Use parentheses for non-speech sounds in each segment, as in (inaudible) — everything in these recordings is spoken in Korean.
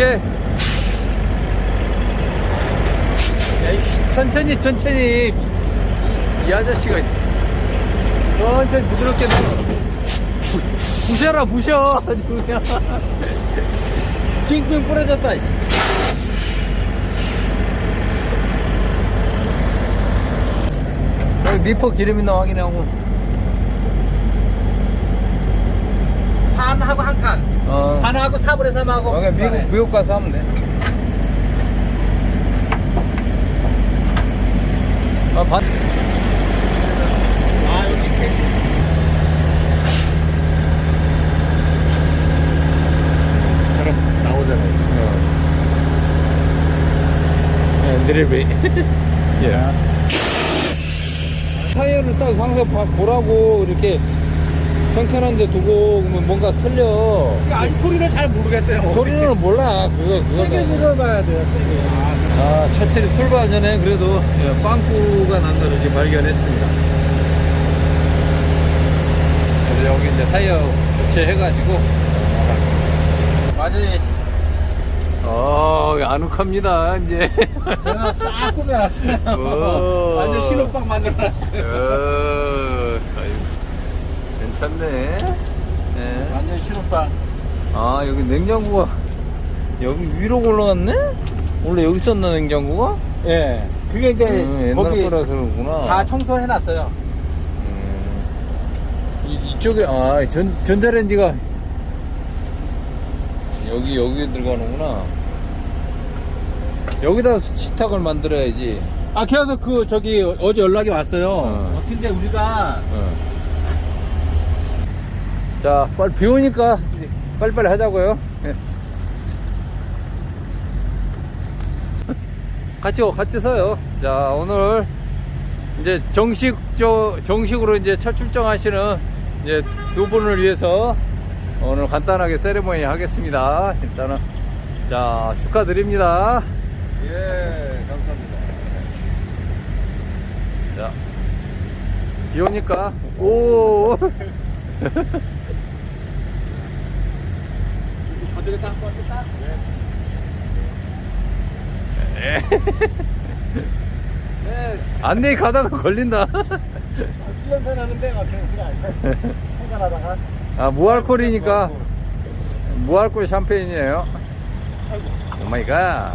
오케이. 야, 이씨, 천천히, 천천히. 이, 이 아저씨가. 천천히 부드럽게. 부- 부셔라, 부셔. 아주 그냥. 킹킹 뿌려졌다, 씨. 여기 니퍼 기름 있나 확인하고. 반하고 한 칸. 어. 반하고 4분의 3하고. 여기 미국, 미국 가서 하면 돼. 아, 반. 아, 여기 이렇게. 그럼 나오잖아요. 엔드레비. (laughs) 예. 타이어를 딱 항상 봐- 보라고 이렇게 평평한 데 두고 그러면 뭔가 틀려. 아니, 소리를 잘 모르겠어요. 소리는 몰라. 그거, 그거. 세게 눌러봐야 돼요, 세게. 아, 차체리 풀발 전에 그래도 예, 빵꾸가 난 거를 이제 발견했습니다. 그래서 여기 이제 타이어 교체해가지고. 완전히 어, 아늑합니다, 이제. 제가 싹 꾸며놨어요. 오. 완전 신혼방 만들어놨어요. 어, 괜찮네. 예. 완전 신혼방. 아, 여기 냉장고가 여기 위로 올라갔네? 원래 여기 있었나, 냉장고가? 예. 그게 이제 음, 옛날 거기 거라서 그러구나. 다 청소해놨어요. 음. 이, 이쪽에, 아, 전, 전자레인지가 여기, 여기 들어가는구나. 여기다 식탁을 만들어야지. 아, 그래서 그, 저기, 어제 연락이 왔어요. 어. 어, 근데 우리가 어. 자, 빨리 비 오니까 빨리빨리 하자고요. 예. 같이, 같이 서요. 자, 오늘 이제 정식, 저, 정식으로 이제 첫 출정하시는 이제 두 분을 위해서 오늘 간단하게 세레모니 하겠습니다. 일단은. 자, 축하드립니다. 예, 감사합니다. 자, 비 오니까, 오! 저들이 딱 한번 딱. 네, 안내 가다가 걸린다. 수련선 하는데 그냥 그냥 통과하다가 아, 무알콜이니까 무알콜 샴페인이에요. 오 마이 갓.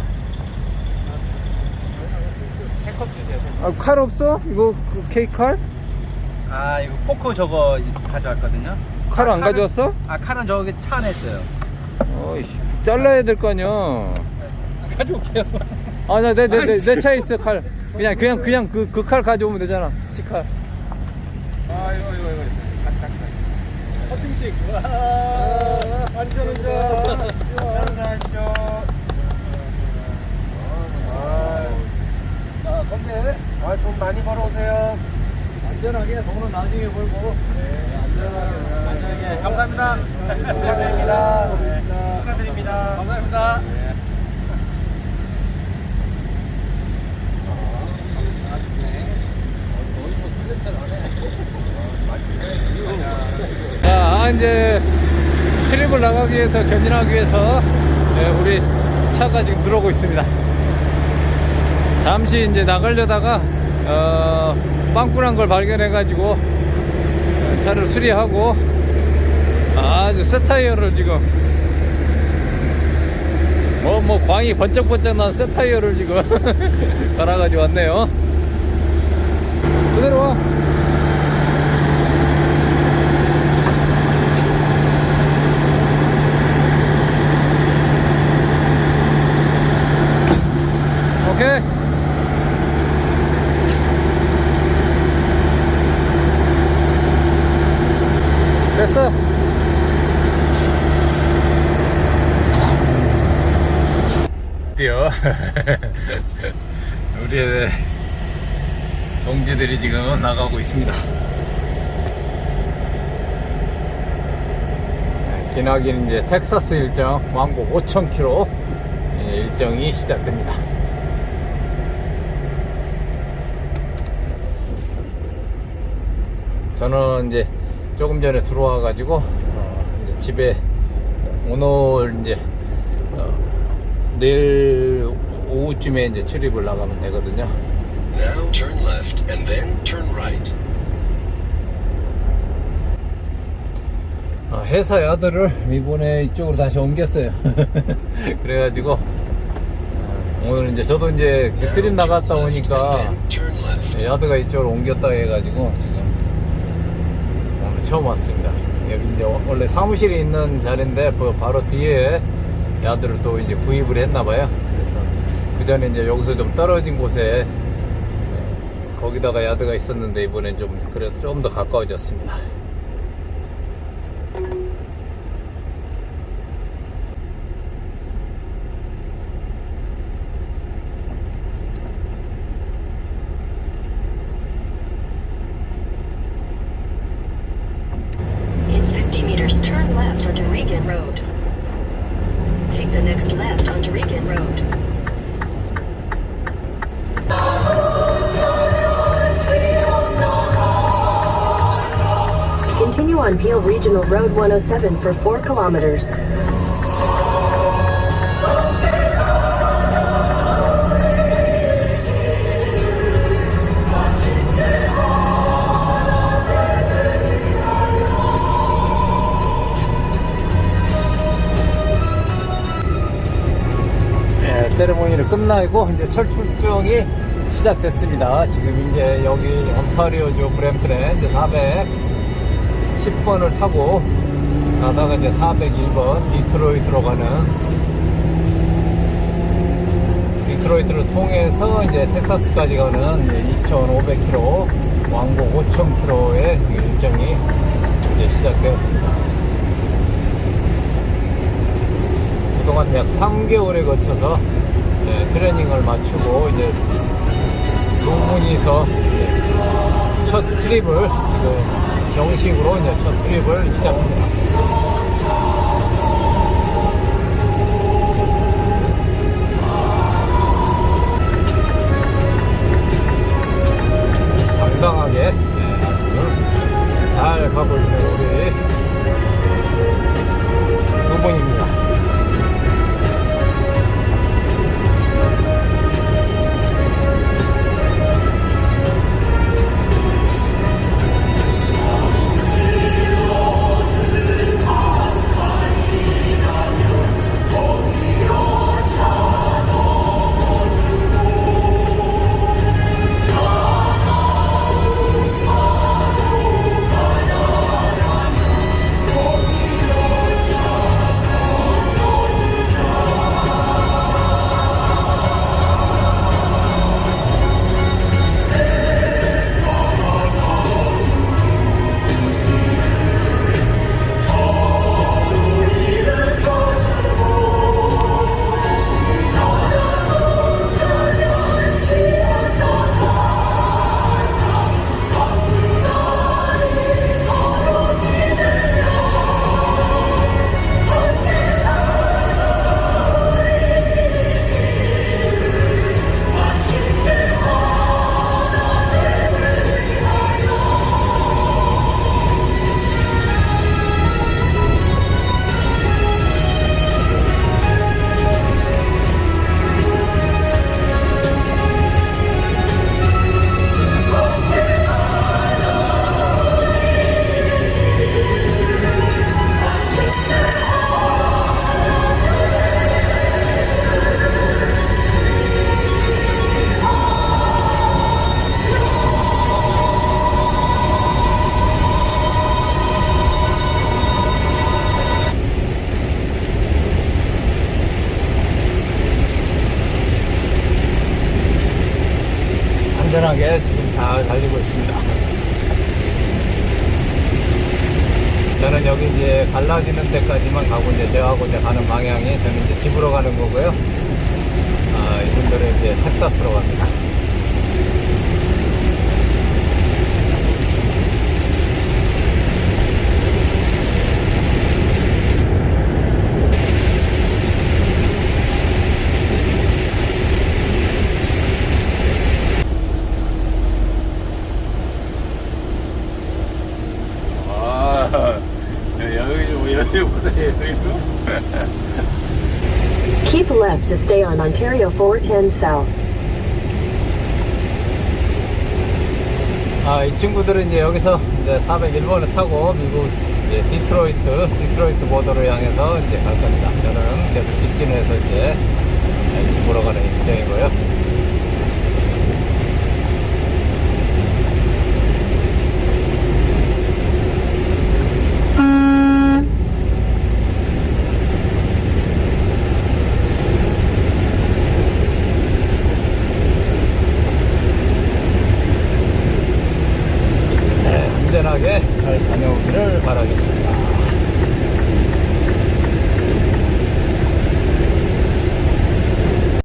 아, 칼 없어? 이거 그 케이크 칼? 아, 이거 포크 저거 있- 가져왔거든요. 칼 안 가져왔어? 아, 칼은 저기 차 안에 있어요. 어이씨, 잘라야 될 거 아니야. 가져올게요. 아, 나, 내, 내, 내, 내 차에 있어, 칼. 그냥, 그냥, 그냥 그, 그 칼 가져오면 되잖아. 시칼. 아, 이거, 이거, 이거. 커팅식. 와, 안전 운전. 안전하십시오. 자, 건배. 아, 돈 많이 벌어오세요. 안전하게, 돈은 나중에 벌고. 네, 안전하게. 안전하게. 감사합니다. 축하드립니다. 네, 축하드립니다. 감사합니다. 자, 이제 트립을 나가기 위해서 견인하기 위해서 네, 우리 차가 지금 들어오고 있습니다. 잠시 이제 나가려다가 어, 빵꾸난 걸 발견해가지고 차를 수리하고 아주 새 타이어를 지금 뭐, 뭐, 광이 번쩍번쩍 난 새 타이어를 지금 (laughs) 갈아가지고 왔네요. 그대로 와. 오케이. 됐어. 뛰어. 우리의 동지들이 지금 나가고 있습니다. 기나긴 이제 텍사스 일정 왕복 5,000km 일정이 시작됩니다. 저는 이제 조금 전에 들어와 가지고 어, 집에 오늘 이제 어, 내일 오후쯤에 이제 출입을 나가면 되거든요. Left and then turn right. 어, 회사 야드를 이번에 이쪽으로 다시 옮겼어요. (laughs) 그래가지고 어, 오늘 이제 저도 이제 그 트립 나갔다 오니까. 야드가 이쪽으로 옮겼다 해가지고 지금 오늘 처음 왔습니다. 여기 이제 원래 사무실에 있는 자리인데 그 바로 뒤에 야드를 또 이제 구입을 했나봐요. 그래서 그 전에 이제 여기서 좀 떨어진 곳에 네, 거기다가 야드가 있었는데 이번엔 좀 그래도 좀 더 가까워졌습니다. In 50 meters, turn left onto Regan Road. Take the next left onto Regan Road. On Peel Regional Road 107 for 4 kilometers. 네, 세레모니를 끝나고 이제 철출정이 시작됐습니다. 지금 이제 여기 온타리오주 브램튼에 이제 410번을 타고 가다가 이제 401번 디트로이트로 가는 디트로이트를 통해서 이제 텍사스까지 가는 2,500km, 왕복 5,000km의 일정이 이제 시작되었습니다. 그동안 약 3개월에 거쳐서 네, 트레이닝을 마치고 이제 이제 첫 트립을 지금 정식으로 이제 첫 트립을 시작합니다. 당당하게 네, 아주 잘 가고 있는 우리 두 분입니다. 안전하게 지금 잘 달리고 있습니다. 저는 여기 이제 갈라지는 데까지만 가고 이제 저하고 이제 가는 방향이 저는 이제 집으로 가는 거고요. 아, 이분들은 이제 텍사스로 갑니다. 아, 여기, 여기 보세요. 여기. Keep left to stay on Ontario 410 South. 아, 이 친구들은 이제 여기서 이제 401번을 타고 미국 이제 디트로이트, 디트로이트 보도를 향해서 이제 갈 겁니다. 저는 계속 직진해서 이제 집으로 가는 일정이고요.